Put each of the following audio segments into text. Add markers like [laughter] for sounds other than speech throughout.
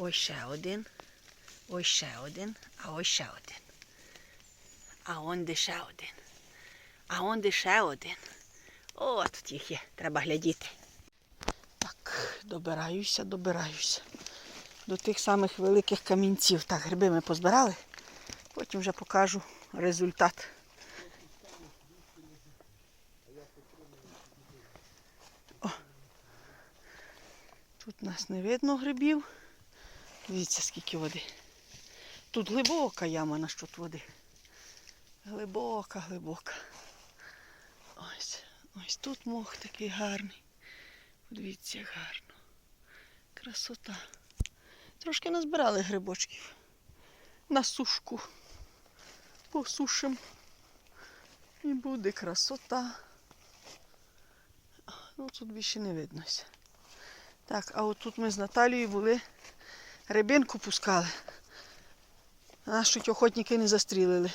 Ось ще один. Ось ще один. А ось ще один. А он де ще один. А он де ще один. О, тут їх є. Треба глядіти. Так, добираюся, добираюся. До тих самих великих камінців. Так, гриби ми позбирали. Потім вже покажу результат. О. Тут нас не видно грибів. Дивіться, скільки води. Тут глибока яма на що тут води. Глибока, глибока. Ось, ось тут мох такий гарний. Подивіться, як гарно. Красота. Трошки назбирали грибочків. На сушку. Посушим. І буде красота. Ну тут більше не виднося. Так, а отут ми з Наталією були, рибинку пускали. А Нас чуть охотники не застрілили.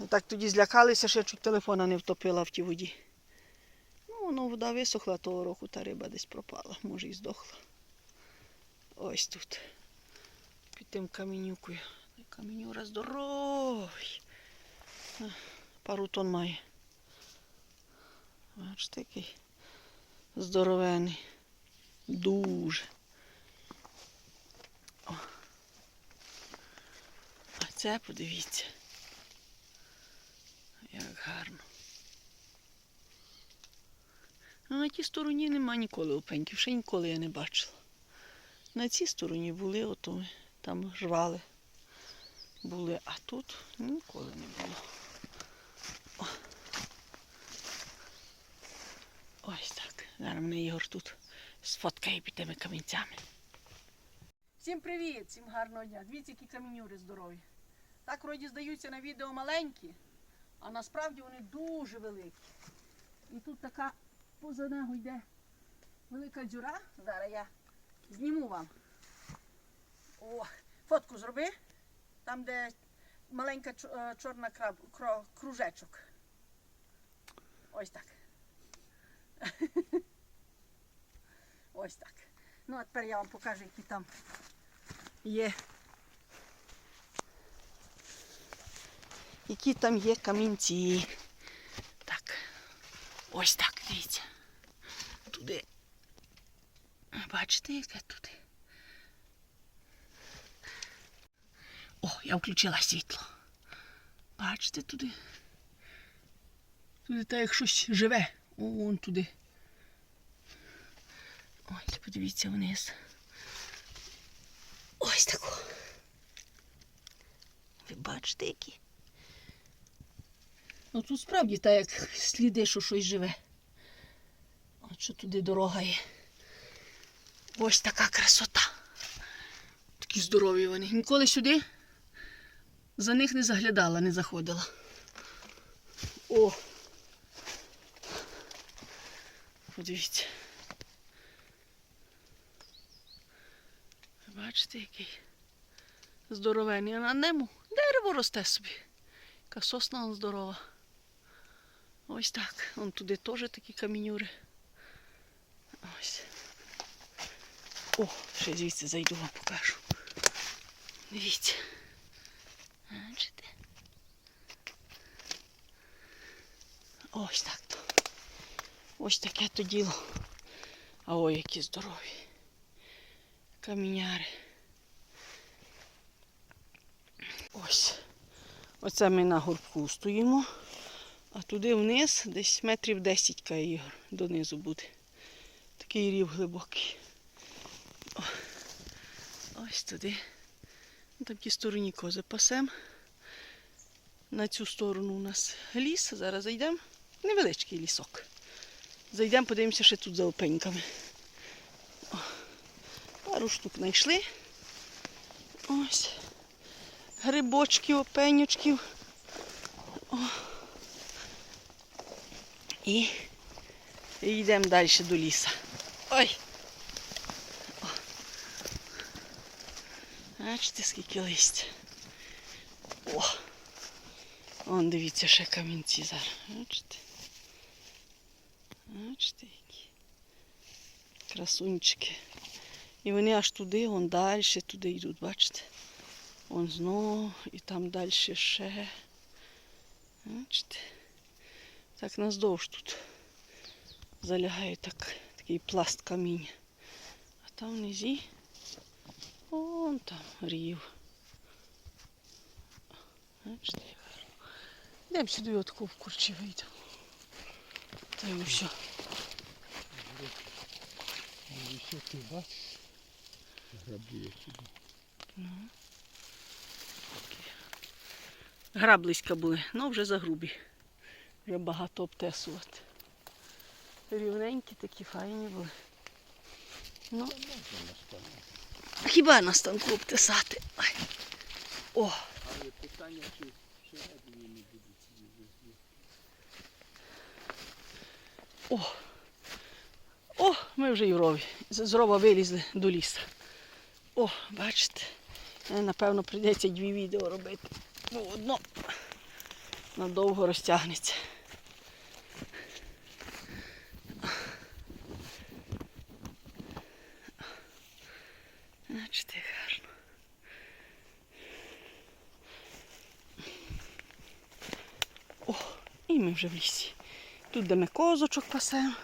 І так тоді злякалися, що я чуть телефона не втопила в тій воді. Ну, воно вода висохла того року, та риба десь пропала, може і здохла. Ось тут. Під тим каменюкою. Каменюра здоровий. Пару тонн має. Бачите, який здоровений. Дуже. О. А це подивіться. Як гарно. Ну, на тій стороні нема ніколи опеньків, ще ніколи я не бачила. На цій стороні були, ото там рвали. Були, а тут ніколи не було. О. Ось так. Зараз мене Ігор тут сфоткає під тими камінцями. Всім привіт, всім гарного дня. Дивіться, які камінюри здорові. Так вроді здаються на відео маленькі, а насправді вони дуже великі. І тут така поза нього йде велика дзюра. Зараз я зніму вам. О, фотку зроби. Там, де маленька е, чорна краб, кро- кружечок. Ось так. [laughs] Ось так. Ну, а тепер я вам покажу, які там є. Які там є камінці. Так. Ось так, дивіться. Туди. Бачите, яке туди? О, я включила світло. Бачите туди? Туди так як щось живе. Вон туди. Ось, подивіться вниз. Ось тако. Ви бачите, які? Ну тут справді так як сліди, що щось живе. От що туди дорога є. Ось така красота. Такі здорові вони. Ніколи сюди за них не заглядала, не заходила. О! Подивіться. Бачите, який здоровений. А на нему дерево росте собі. Яка сосна здорова. Ось так. Вон туди теж такі камінюри. Ось. О, ще звідси зайду вам покажу. Дивіться. Бачите? Ось так то. Ось таке то діло. А ой, які здорові. Каміняри. Ось. Оце ми на горбку стоїмо. А туди вниз десь метрів 10 кає. Донизу буде. Такий рів глибокий. О, ось туди. На такій стороні кози пасем. На цю сторону у нас ліс. Зараз зайдемо. Невеличкий лісок. Зайдемо, подивимося ще тут за опеньками. О, пару штук знайшли. Ось. Грибочків, опенючків. І, і йдемо далі до ліса. Ой. Бачите, скільки листя. О! Вон, дивіться, ще камінці зараз. Бачите? Бачите, які красунчики. І вони аж туди, вон далі, туди йдуть, бачите? Вон знову, і там далі ще. Бачите? Так наздовж тут залягає так, такий пласт каміння. А там внизі, вон там рів. Йдемо сюди отку в курчі вийдемо. Та й все. Ну, ще ти бачиш? Граблі які. Граблиська були, ну вже загрубі. Вже багато обтесувати. Рівненькі такі файні були. Ну, хіба на станку обтесати? Ай. О, Але питання, чи всередині не будуть о. О, ми вже Юрові. З з рова вилізли до лісу. О, бачите. Е, Напевно, прийдеться дві відео робити. Бо одно надовго розтягнеться. Бачите, гарно. О, і ми вже в лісі. Тут, де ми козочок пасемо.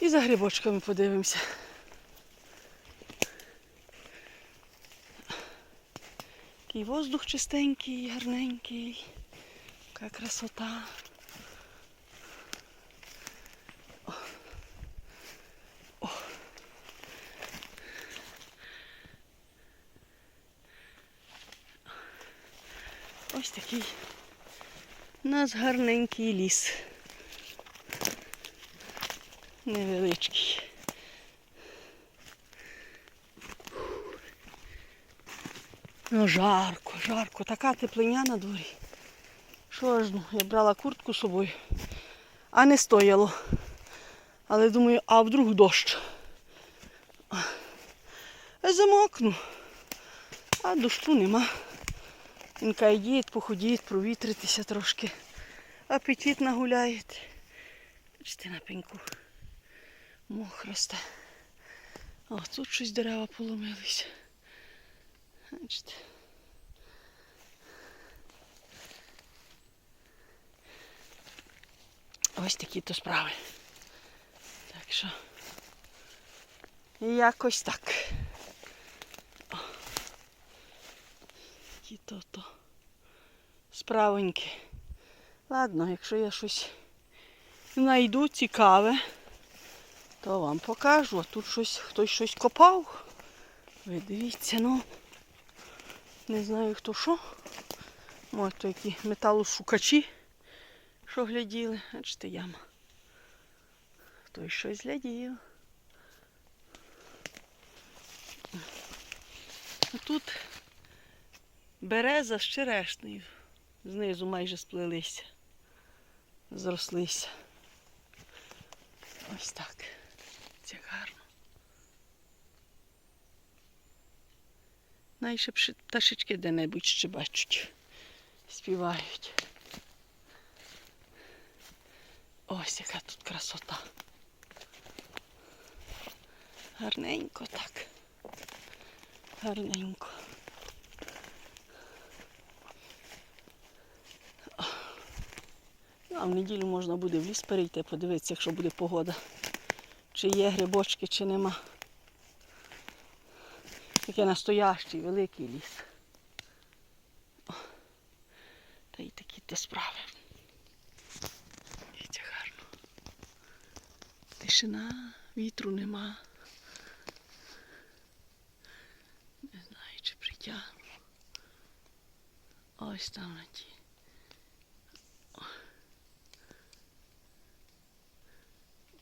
І за грибочками подивимося. Такий воздух чистенький, гарненький. Яка красота. О. О. Ось такий у нас гарненький ліс. Невеличкий. Ну, жарко, жарко, така теплиня на дворі. Що ж, ну, я брала куртку з собою, а не стояло. Але думаю, а вдруг дощ. Замокну. А дощу нема. Він каже, йдіть, походіть, провітритися трошки. Апетит нагуляєте. Бачите на пеньку. Мох росте. О, тут щось дерева поломилися. Бачите. Ось такі то справи. Так що якось так. О. Ті то-то справоньки. Ладно, якщо я щось знайду цікаве, то вам покажу. А тут щось хтось щось копав. Ви дивіться, ну. Не знаю хто що. Може, то які металошукачі, що гляділи. Бачите, яма. Хтось щось глядів. А тут береза з черешнею. Знизу майже сплелися. Зрослися. Ось так. Це гарно. Найше пташечки де-небудь щебечуть, співають. Ось яка тут красота. Гарненько так. Гарненько. А в неділю можна буде в ліс перейти, подивитися, якщо буде погода. Чи є грибочки, чи нема. Такий настоящий великий ліс. О, Та й такі те справи. Дивіться гарно. Тишина, вітру нема. Не знаю, чи притягну. Ось там на ті.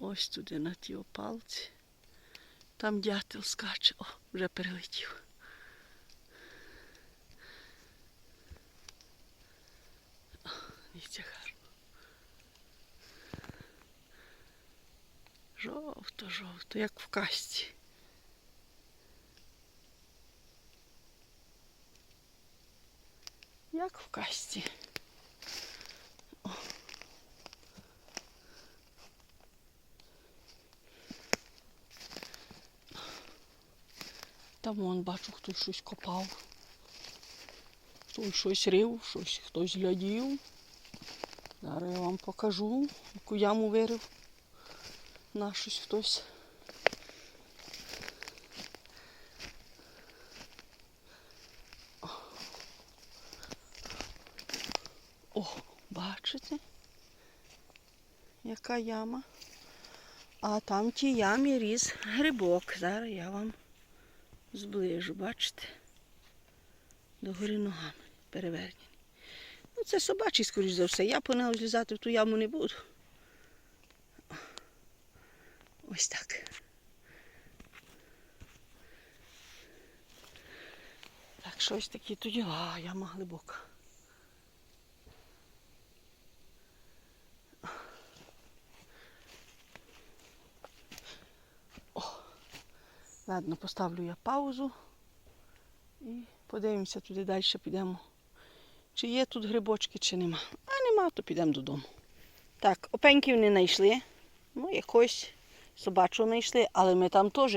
Ось туди на тій опалці. Там дятел скаче. О, вже перелетів. О, Дивіться гарно. Жовто, жовто, як в касті. Як в касті. Там вон бачу, хтось щось копав. Хтось щось рив, щось хтось глядів. Зараз я вам покажу, яку яму вирив. На щось хтось. О, бачите? Яка яма? А там в тій ямі ріс грибок. Зараз я вам зближу, бачите? Догори ногами перевернені. Ну, це собачий, скоріш за все. Я по нього злізати в ту яму не буду. Ось так. Так, щось таке тоді. А, яма глибока. Ладно, поставлю я паузу і подивимося туди далі, підемо. Чи є тут грибочки, чи нема. А нема, то підемо додому. Так, опеньків не знайшли. Ну, якось собачого знайшли, але ми там теж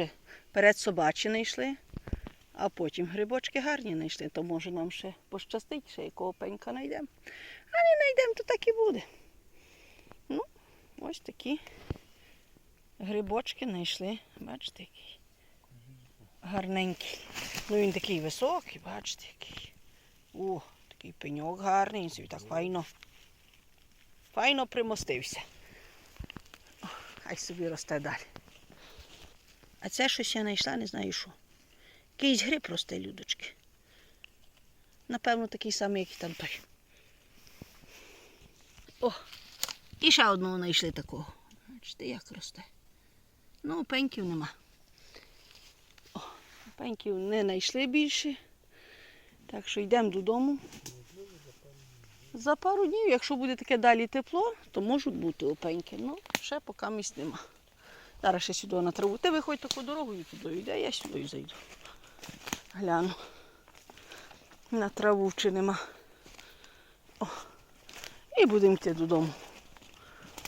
перед собачі знайшли, а потім грибочки гарні знайшли, то може нам ще пощастить, ще якого пенька знайдемо. А не знайдемо, то так і буде. Ну, ось такі грибочки знайшли. Бачите, який гарненький. Ну він такий високий, бачите, який. О, такий пеньок гарний, він так файно. Файно примостився. О, Хай собі росте далі. А це щось я знайшла, не знаю що. Якийсь гриб росте, людочки. Напевно, такий самий, як і там той. О, і ще одного знайшли такого. Бачите, як росте. Ну, пеньків нема. Пеньків не знайшли більше. Так що йдемо додому. За пару днів, якщо буде таке далі тепло, то можуть бути опеньки. Ну, ще поки місць нема. Зараз ще сюди на траву. Ти виходь таку дорогою туди йде, я сюди зайду. Гляну. На траву чи нема. О. І будемо йти додому.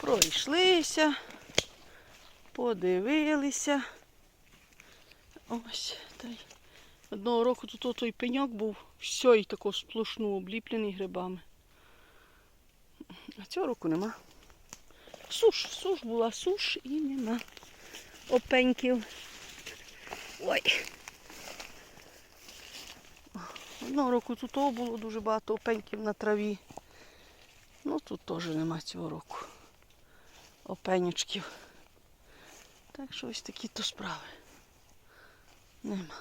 Пройшлися, подивилися. Ось та одного року тут той пеньок був все і тако сплошну обліплений грибами. А цього року нема. Суш, суш була, суш і нема. Опеньків. Ой. Одного року тут було дуже багато опеньків на траві. Ну тут теж нема цього року. Опенючків. Так що ось такі то справи. Нема.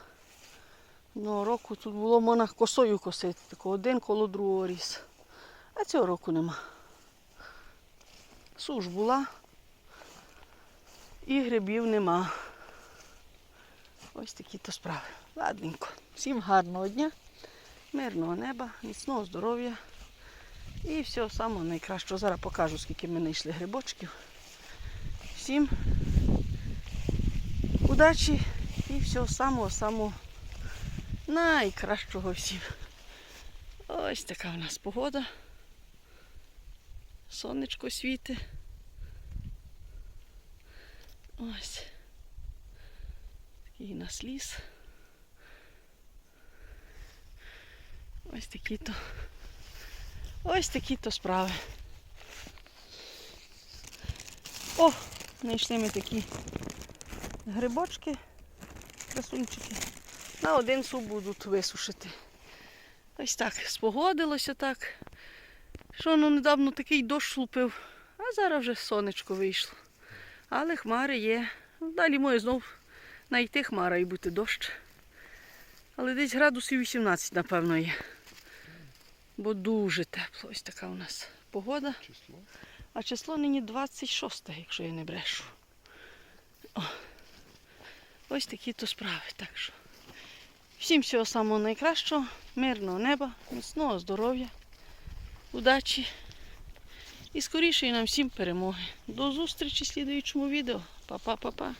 Одного року тут було можна косою косити, тако один коло другого ріс. А цього року нема. Суш була і грибів нема. Ось такі то справи. Ладненько. Всім гарного дня, мирного неба, міцного здоров'я і всього самого найкращого. Зараз покажу, скільки ми знайшли грибочків. Всім удачі і всього самого-самого найкращого всім. Ось така в нас погода. Сонечко світить. Ось. Такий у нас ліс. Ось такі то. Ось такі то справи. О, знайшли ми такі грибочки, красунчики. На один суп будуть висушити. Ось так спогодилося так. Що ну недавно такий дощ лупив, а зараз вже сонечко вийшло. Але хмари є. Далі може знов знайти хмара і бути дощ. Але десь градусів 18, напевно, є. Бо дуже тепло. Ось така у нас погода. Число. А число нині 26, якщо я не брешу. О. Ось такі то справи. Так що. Всім всього самого найкращого, мирного неба, міцного здоров'я, удачі і скорішої нам всім перемоги. До зустрічі в слідуючому відео. Па-па-па-па.